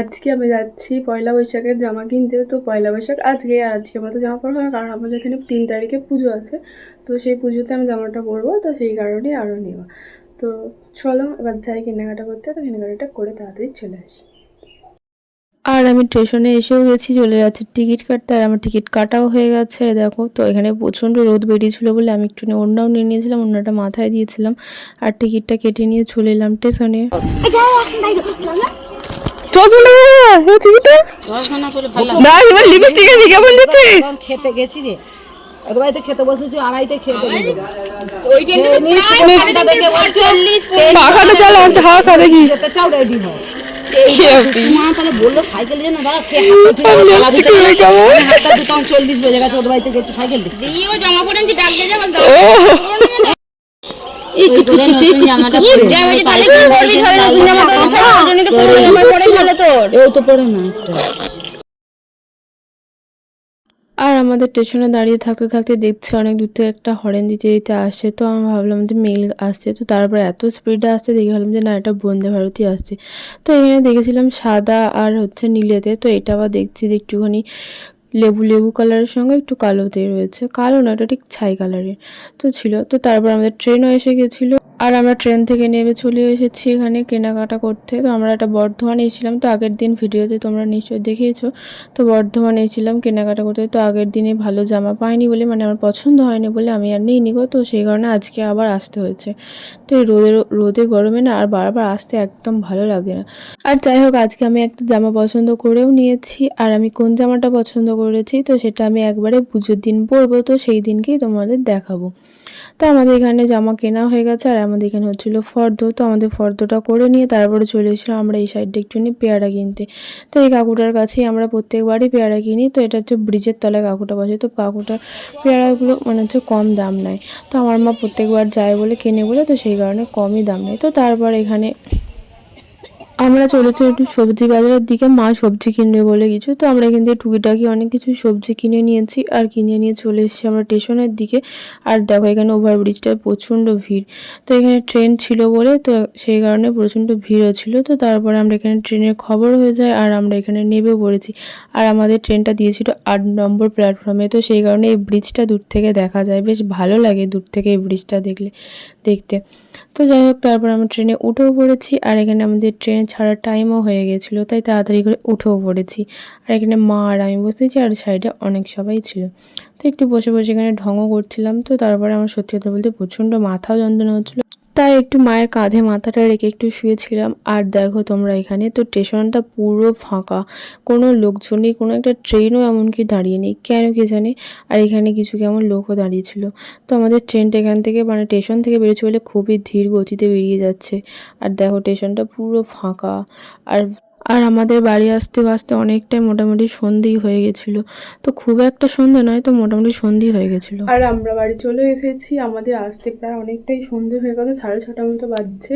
আজকে আমি যাচ্ছি পয়লা বৈশাখের জামা কিনতে। তো পয়লা বৈশাখ আজকে আর আজকে আমাদের জামা পরা হবে কারণ আমাদের এখানে তিন তারিখে পুজো আছে। তো সেই পুজোতে আমি জামাটা পরবো তো সেই কারণেই আরও নেওয়া তো চলো এবার যাই কেনাকাটা করতে তো কেনাকাটাটা করে তাড়াতাড়ি চলে আসি। আর আমি স্টেশনে এসেও গেছি চলে যাচ্ছি টিকিট কাটতে আর আমার টিকিট কাটাও হয়ে গেছে দেখো। তো এখানে প্রচণ্ড রোদ বেরিয়েছিল বলে আমি একটু অন্যও নিয়ে নিয়েছিলাম অন্যটা মাথায় দিয়েছিলাম আর টিকিটটা কেটে নিয়ে চলে এলাম স্টেশনে। পড়াশোনা করে ভালো একদম খেতে গেছি রে। এক বাড়িতে খেতে বসেছি আড়াইটে খেতে যেতে চাও রেডি হও। মা তাহলে বলল সাইকেল যেন দাঁড়া হাতটা দুটো চল্লিশ বেজে গেছে ওদের বাড়িতে গেছি সাইকেল দিতে জামা পরে ডাকলে যাব এই তো পড়ে না একটা আর আমাদের স্টেশনে দাঁড়িয়ে থাকতে থাকতে দেখছি অনেক দূর থেকে একটা হরেন দিতে দিতে আসছে। তো আমি ভাবলাম যে মেল আসছে তো তারপর এত স্পিডে আসছে দেখে ভাবলাম যে না এটা বন্দে ভারতই আসছে। তো এখানে দেখেছিলাম সাদা আর হচ্ছে নীলেতে তো এটা আবার দেখছি যে একটুখানি লেবু লেবু কালারের সঙ্গে একটু কালোতে রয়েছে। কালো না, ওটা ঠিক ছাই কালারের তো ছিল, তো তারপর আমাদের ট্রেনও এসে গেছিল। আর আমরা ট্রেন থেকে নেমে চলে এসেছি এখানে কেনাকাটা করতে। তো আমরা একটা বর্ধমানে এসেছিলাম। তো আগের দিন ভিডিওতে তোমরা নিশ্চয়ই দেখিয়েছো তো বর্ধমানে এসেছিলাম কেনাকাটা করতে। তো আগের দিনে ভালো জামা পাইনি বলে মানে আমার পছন্দ হয়নি বলে আমি আর নিই নিগো তো সেই কারণে আজকে আবার আসতে হয়েছে। তো এই রোদের রোদে গরমে না আর বারবার আসতে একদম ভালো লাগে না। আর যাই হোক, আজকে আমি একটা জামা পছন্দ করেও নিয়েছি। আর আমি কোন জামাটা পছন্দ করেছি, তো সেটা আমি একবারে পুজোর দিন পরবো। তো সেই দিনকেই তোমাদের দেখাবো। তো আমাদের এখানে জামা কেনা হয়ে গেছে, আর আমাদের এখানে হচ্ছিল ফর্দ। তো আমাদের ফর্দটা করে নিয়ে তারপরে চলে এসেছিলাম আমরা এই সাইডে একটু নিয়ে পেয়ারা কিনতে। তো এই কাকুটার কাছেই আমরা প্রত্যেকবারই পেয়ারা কিনি। তো এটা হচ্ছে ব্রিজের তলায় কাকুটা বসে। তো কাকুটার পেয়ারাগুলো মানে হচ্ছে কম দাম নেয়। তো আমার মা প্রত্যেকবার যায় বলে, কেনে বলে, তো সেই কারণে কমই দাম নেয়। তো তারপর এখানে আমরা চলেছি একটু সবজি বাজারের দিকে। মা সবজি কিনবে বলে কিছু তো আমরা এখান থেকে টুকিটাকি অনেক কিছু সবজি কিনে নিয়েছি আর কিনে নিয়ে চলে এসেছি আমরা স্টেশনের দিকে। আর দেখো এখানে ওভারব্রিজটায় প্রচণ্ড ভিড়। তো এখানে ট্রেন ছিল বলে তো সেই কারণে প্রচণ্ড ভিড়ও ছিল। তো তারপরে আমরা এখানে ট্রেনের খবর হয়ে যায় আর আমরা এখানে নেমে পড়েছি। আর আমাদের ট্রেনটা দিয়েছিল আট নম্বর প্ল্যাটফর্মে তো সেই কারণে এই ব্রিজটা দূর থেকে দেখা যায়। বেশ ভালো লাগে দূর থেকে এই ব্রিজটা দেখলে, দেখতে। তো যাই হোক, তারপর আমরা ট্রেনে উঠেও পড়েছি আর এখানে আমাদের ট্রেনে ছাড়ার টাইমও হয়ে গেছিল, তাই তাড়াতাড়ি করে উঠেও পড়েছি। আর এখানে মা আর আমি বসেছি আর সাইডে অনেক সবাই ছিল। তো একটু বসে বসে এখানে ঢঙও করছিলাম, তো তারপরে আমার সত্যি কথা বলতে প্রচণ্ড মাথাও যন্ত্রণা হচ্ছিল। তাই একটু মায়ের কাঁধে মাথাটা রেখে একটু শুয়েছিলাম। আর দেখো তোমরা এখানে, তো স্টেশনটা পুরো ফাঁকা। কোনো লোকজন নেই কোনো একটা ট্রেনও এমনকি দাঁড়িয়ে নেই। কেন কে জানে? আর এখানে কিছু কেমন লোকও দাঁড়িয়েছিল। তো আমাদের ট্রেনটা এখান থেকে মানে স্টেশন থেকে বেরোচ্ছে বলে খুবই ধীর গতিতে বেরিয়ে যাচ্ছে। আর দেখো স্টেশনটা পুরো ফাঁকা। আর আর আমাদের বাড়ি আসতে আসতে অনেকটাই মোটামুটি সন্ধেই হয়ে গেছিল। তো খুব একটা সন্ধে নয়, তো মোটামুটি সন্ধেই হয়ে গেছিল। আর আমরা বাড়ি চলে এসেছি, আমাদের আসতে প্রায় অনেকটাই সন্ধে হয়ে গেছে, সাড়ে ছটার মতো বাজছে।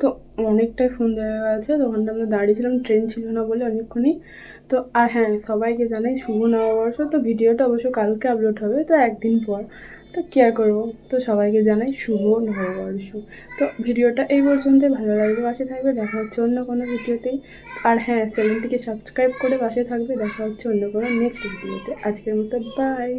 তো অনেকটাই সন্ধে হয়ে গেছে তখন আমরা দাঁড়িয়েছিলাম, ট্রেন ছিল না বলে অনেকক্ষণই। তো আর হ্যাঁ সবাইকে জানাই শুভ নববর্ষ। তো ভিডিওটা অবশ্য কালকে আপলোড হবে, তো একদিন পর। তো কেয়ার করব? তো সবাইকে জানাই শুভ নববর্ষ। তো ভিডিওটা এই পর্যন্ত ভালো লাগবে পাশে থাকবে, দেখা হচ্ছে অন্য কোনো ভিডিওতে। আর হ্যাঁ চ্যানেলটিকে সাবস্ক্রাইব করে পাশে থাকবে, দেখা হচ্ছে অন্য কোনো নেক্সট ভিডিওতে। আজকের মতো বাই